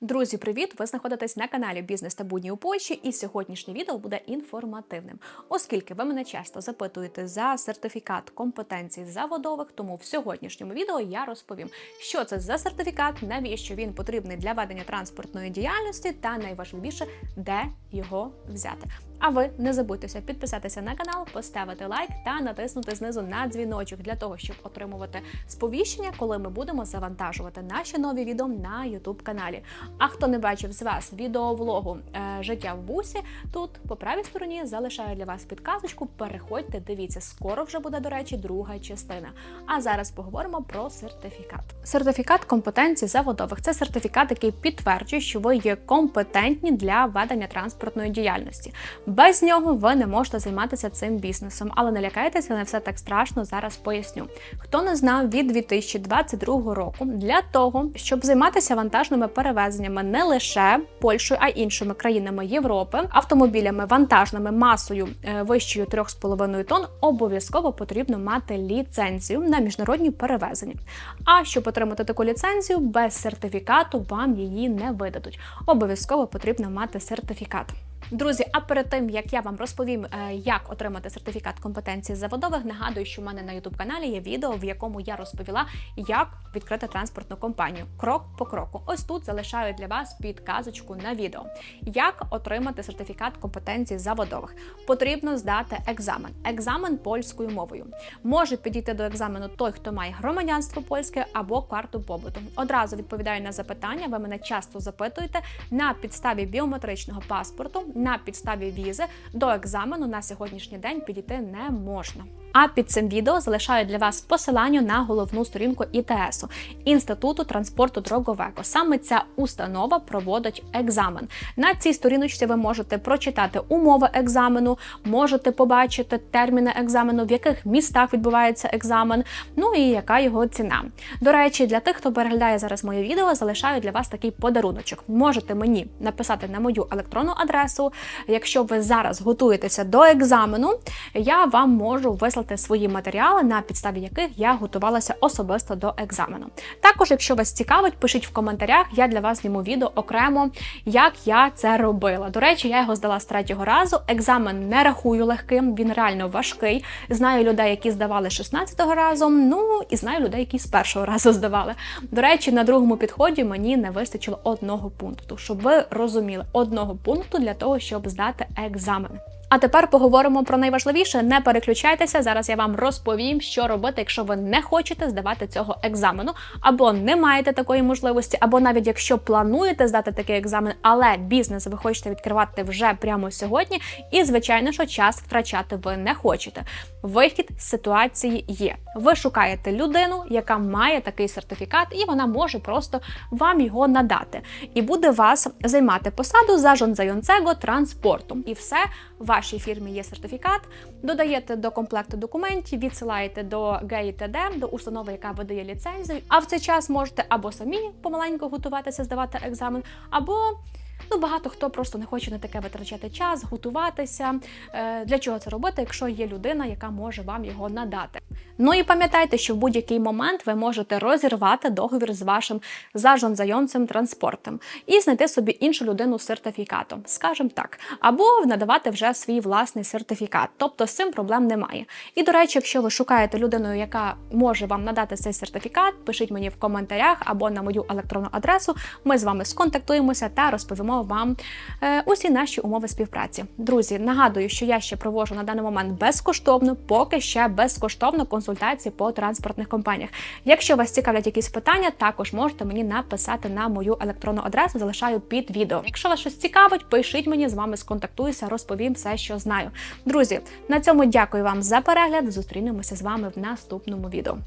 Друзі, привіт! Ви знаходитесь на каналі Бізнес та будні у Польщі, і сьогоднішнє відео буде інформативним, оскільки ви мене часто запитуєте за сертифікат компетенцій заводових. Тому в сьогоднішньому відео я розповім, що це за сертифікат, навіщо він потрібний для ведення транспортної діяльності, та найважливіше, де його взяти. А ви не забудьтеся підписатися на канал, поставити лайк та натиснути знизу на дзвіночок для того, щоб отримувати сповіщення, коли ми будемо завантажувати наші нові відео на YouTube каналі. А хто не бачив з вас відеовлогу е, життя в бусі, тут по правій стороні залишаю для вас підказочку. Переходьте, дивіться, скоро вже буде, до речі, друга частина. А зараз поговоримо про сертифікат. Сертифікат компетенцій заводових це сертифікат, який підтверджує, що ви є компетентні для ведення транспортної діяльності. Без нього ви не можете займатися цим бізнесом, але не лякайтеся, не все так страшно. Зараз поясню. Хто не знав від 2022 року для того, щоб займатися вантажними перевезеннями не лише Польщею, а й іншими країнами Європи, автомобілями вантажними масою е, вищою 3,5 тонн, обов'язково потрібно мати ліцензію на міжнародні перевезення. А щоб отримати таку ліцензію, без сертифікату вам її не видадуть. Обов'язково потрібно мати сертифікат. Друзі, а перед тим як я вам розповім, е, як отримати сертифікат компетенції заводових, нагадую, що в мене на youtube каналі є відео, в якому я розповіла, як відкрити транспортну компанію крок по кроку. Ось тут залишаю для вас підказочку на відео. Як отримати сертифікат компетенції заводових? Потрібно здати екзамен. Екзамен польською мовою. Може підійти до екзамену той, хто має громадянство польське або карту побуту. Одразу відповідаю на запитання. Ви мене часто запитуєте на підставі біометричного паспорту на підставі візи до екзамену на сьогоднішній день підійти не можна. А під цим відео залишаю для вас посилання на головну сторінку ІТСу інституту транспорту дроговеко. Саме ця установа проводить екзамен. На цій сторіночці ви можете прочитати умови екзамену, можете побачити терміни екзамену, в яких містах відбувається екзамен, ну і яка його ціна. До речі, для тих, хто переглядає зараз моє відео, залишаю для вас такий подаруночок. Можете мені написати на мою електронну адресу. Якщо ви зараз готуєтеся до екзамену, я вам можу вислати свої матеріали, на підставі яких я готувалася особисто до екзамену. Також, якщо вас цікавить, пишіть в коментарях. Я для вас зніму відео окремо, як я це робила. До речі, я його здала з третього разу. Екзамен не рахую легким, він реально важкий. Знаю людей, які здавали 16-го разу. Ну і знаю людей, які з першого разу здавали. До речі, на другому підході мені не вистачило одного пункту, щоб ви розуміли одного пункту для того, щоб здати екзамен. А тепер поговоримо про найважливіше. Не переключайтеся. Зараз я вам розповім, що робити, якщо ви не хочете здавати цього екзамену, або не маєте такої можливості, або навіть якщо плануєте здати такий екзамен, але бізнес ви хочете відкривати вже прямо сьогодні. І, звичайно, що час втрачати ви не хочете. Вихід з ситуації є. Ви шукаєте людину, яка має такий сертифікат, і вона може просто вам його надати. І буде вас займати посаду за жонзайонцего транспорту. І все вашій фірмі є сертифікат. Додаєте до комплекту документів, відсилаєте до ГІТД, до установи, яка видає ліцензію. А в цей час можете або самі помаленьку готуватися, здавати екзамен, або Ну, багато хто просто не хоче на таке витрачати час, готуватися. Е, Для чого це робити, якщо є людина, яка може вам його надати? Ну і пам'ятайте, що в будь-який момент ви можете розірвати договір з вашим зажонзайомцем транспортом і знайти собі іншу людину з сертифікатом, скажімо так, або надавати вже свій власний сертифікат. Тобто з цим проблем немає. І до речі, якщо ви шукаєте людину, яка може вам надати цей сертифікат, пишіть мені в коментарях або на мою електронну адресу. Ми з вами сконтактуємося та розповімо вам е, усі наші умови співпраці. Друзі, нагадую, що я ще провожу на даний момент безкоштовно, поки ще безкоштовно консультації по транспортних компаніях. Якщо вас цікавлять якісь питання, також можете мені написати на мою електронну адресу, залишаю під відео. Якщо вас щось цікавить, пишіть мені з вами сконтактуюся, розповім все, що знаю. Друзі, на цьому дякую вам за перегляд. Зустрінемося з вами в наступному відео.